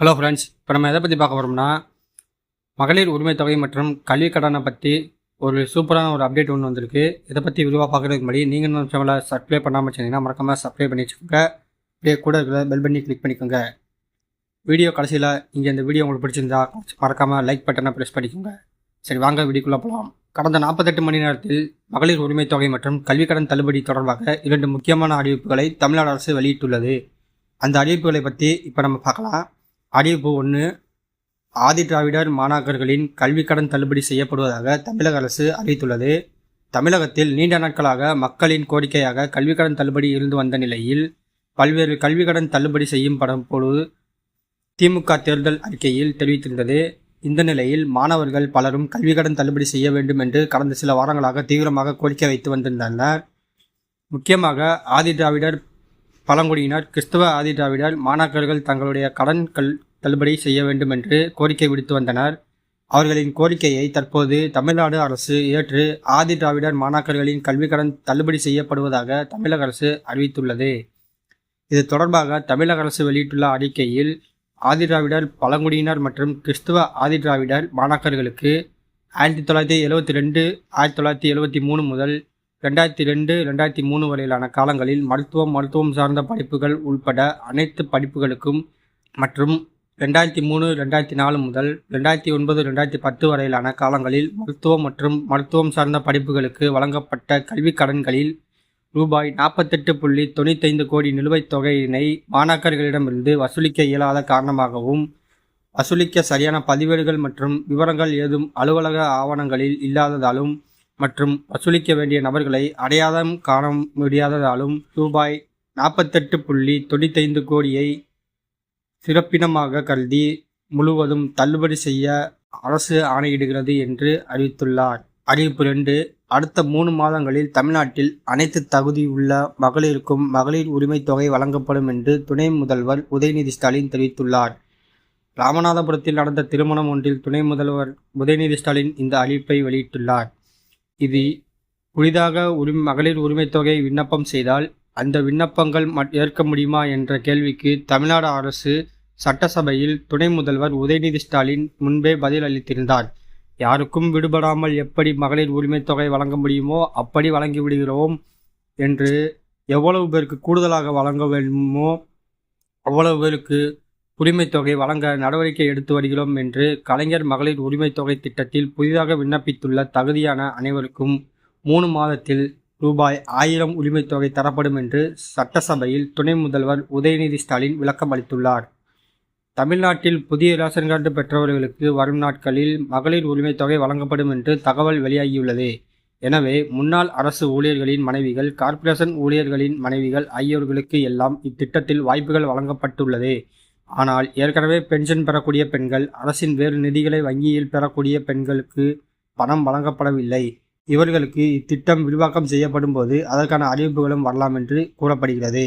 Hello friends இப்போ நம்ம எதை பற்றி பார்க்க போகிறோம்னா மகளிர் உரிமை தொகை மற்றும் கல்வி கடனை பற்றி ஒரு சூப்பரான ஒரு அப்டேட் ஒன்று வந்திருக்கு. இதை பற்றி விரிவாக பார்க்குறதுக்கு முன்னாடி நீங்கள் நம்ம சேனலை சப்ஸ்கிரைப் பண்ணாமல் வச்சிருந்தீங்கன்னா மறக்காமல் சப்ஸ்கிரைப் பண்ணி வச்சுக்கோங்க. அப்படியே கூட இருக்கிற பெல் பண்ணி கிளிக் பண்ணிக்கோங்க. வீடியோ கடைசியில் இங்கே இந்த வீடியோ உங்களுக்கு பிடிச்சிருந்தா மறக்காமல் லைக் பட்டனை ப்ரெஸ் பண்ணிக்கோங்க. சரி வாங்க வீடியோக்குள்ளே போகலாம் கடந்த நாற்பத்தெட்டு மணி நேரத்தில் மகளிர் உரிமை தொகை மற்றும் கல்வி கடன் தள்ளுபடி தொடர்பாக இரண்டு முக்கியமான அறிவிப்புகளை தமிழ்நாடு அரசு வெளியிட்டுள்ளது. அந்த அறிவிப்புகளை பற்றி இப்போ நம்ம பார்க்கலாம். அறிவிப்பு ஒன்று. ஆதி திராவிடர் மாணாக்கர்களின் கல்விக் கடன் தள்ளுபடி செய்யப்படுவதாக தமிழக அரசு அறிவித்துள்ளது. தமிழகத்தில் நீண்ட நாட்களாக மக்களின் கோரிக்கையாக கல்விக்கடன் தள்ளுபடி இருந்து வந்த நிலையில் பல்வேறு கல்விக்கடன் தள்ளுபடி செய்யும் படம் பொழுது திமுக தேர்தல் அறிக்கையில் தெரிவித்திருந்தது. இந்த நிலையில் மாணவர்கள் பலரும் கல்விக்கடன் தள்ளுபடி செய்ய வேண்டும் என்று கடந்த சில வாரங்களாக தீவிரமாக கோரிக்கை வைத்து வந்திருந்தனர். முக்கியமாக ஆதி திராவிடர் பழங்குடியினர் கிறிஸ்தவ ஆதி திராவிடர் மாணாக்கர்கள் தங்களுடைய கடன் கல் தள்ளுபடி செய்ய வேண்டும் என்று கோரிக்கை விடுத்து வந்தனர். அவர்களின் கோரிக்கையை தற்போது தமிழ்நாடு அரசு ஏற்று ஆதி திராவிடர் மாணாக்கர்களின் கல்வி கடன் தள்ளுபடி செய்யப்படுவதாக தமிழக அரசு அறிவித்துள்ளது. இது தொடர்பாக தமிழக அரசு வெளியிட்டுள்ள அறிக்கையில் ஆதி திராவிடர் பழங்குடியினர் மற்றும் கிறிஸ்துவ ஆதி திராவிடர் மாணாக்கர்களுக்கு ஆயிரத்தி தொள்ளாயிரத்தி எழுவத்தி ரெண்டு ஆயிரத்தி தொள்ளாயிரத்தி எழுவத்தி மூணு முதல் ரெண்டாயிரத்தி ரெண்டு ரெண்டாயிரத்தி மூணு வரையிலான காலங்களில் மருத்துவம் மருத்துவம் சார்ந்த படிப்புகள் உள்பட அனைத்து படிப்புகளுக்கும் மற்றும் ரெண்டாயிரத்தி மூணு ரெண்டாயிரத்தி நாலு முதல் ரெண்டாயிரத்தி ஒன்பது ரெண்டாயிரத்தி பத்து வரையிலான காலங்களில் மருத்துவம் மற்றும் மருத்துவம் சார்ந்த படிப்புகளுக்கு வழங்கப்பட்ட கல்விக் கடன்களில் ரூபாய் நாற்பத்தெட்டு புள்ளி தொண்ணூத்தைந்து கோடி நிலுவைத் தொகையினை மாணாக்கர்களிடமிருந்து வசூலிக்க இயலாத காரணமாகவும் வசூலிக்க சரியான பதிவேடுகள் மற்றும் விவரங்கள் ஏதும் அலுவலக ஆவணங்களில் இல்லாததாலும் மற்றும் வசூலிக்க வேண்டிய நபர்களை அடையாளம் காண முடியாததாலும் ரூபாய் நாற்பத்தெட்டு புள்ளி தொண்ணூத்தைந்து கோடியை சிறப்பினமாக கருதி முழுவதும் தள்ளுபடி செய்ய அரசு ஆணையிடுகிறது என்று அறிவித்துள்ளார். அறிவிப்பு ரெண்டு அடுத்த மூணு மாதங்களில் தமிழ்நாட்டில் அனைத்து தகுதி உள்ள மகளிருக்கும் மகளிர் உரிமைத் தொகை வழங்கப்படும் என்று துணை முதல்வர் உதயநிதி ஸ்டாலின் தெரிவித்துள்ளார். ராமநாதபுரத்தில் நடந்த திருமணம் ஒன்றில் துணை முதல்வர் உதயநிதி ஸ்டாலின் இந்த அறிவிப்பை வெளியிட்டுள்ளார். இது புதிதாக உரிமை மகளிர் உரிமைத் தொகை விண்ணப்பம் செய்தால் அந்த விண்ணப்பங்கள் ஏற்க முடியுமா என்ற கேள்விக்கு தமிழ்நாடு அரசு சட்டசபையில் துணை முதல்வர் உதயநிதி ஸ்டாலின் முன்பே பதில் அளித்திருந்தார். யாருக்கும் விடுபடாமல் எப்படி மகளிர் உரிமைத் தொகை வழங்க முடியுமோ அப்படி வழங்கி விடுகிறோம் என்று எவ்வளவு பேருக்கு கூடுதலாக வழங்க வேண்டுமோ அவ்வளவு பேருக்கு உரிமைத் தொகை வழங்க நடவடிக்கை எடுத்து வருகிறோம் என்று கலைஞர் மகளிர் உரிமைத் தொகை திட்டத்தில் புதிதாக விண்ணப்பித்துள்ள தகுதியான அனைவருக்கும் மூணு மாதத்தில் ரூபாய் ஆயிரம் உரிமைத் தொகை தரப்படும் என்று சட்டசபையில் துணை முதல்வர் உதயநிதி ஸ்டாலின் விளக்கம் அளித்துள்ளார். தமிழ்நாட்டில் புதிய ரேஷன் கார்டு பெற்றவர்களுக்கு வரும் நாட்களில் மகளிர் உரிமைத் தொகை வழங்கப்படும் என்று தகவல் வெளியாகியுள்ளது. எனவே முன்னாள் அரசு ஊழியர்களின் மனைவிகள் கார்ப்பரேஷன் ஊழியர்களின் மனைவிகள் ஆகியோர்களுக்கு எல்லாம் இத்திட்டத்தில் வாய்ப்புகள் வழங்கப்பட்டுள்ளது. ஆனால் ஏற்கனவே பென்ஷன் பெறக்கூடிய பெண்கள் அரசின் வேறு நிதிகளை வங்கியில் பெறக்கூடிய பெண்களுக்கு பணம் வழங்கப்படவில்லை. இவர்களுக்கு இத்திட்டம் விரிவாக்கம் செய்யப்படும் போது அதற்கான அறிவிப்புகளும் வரலாம் என்று கூறப்படுகிறது.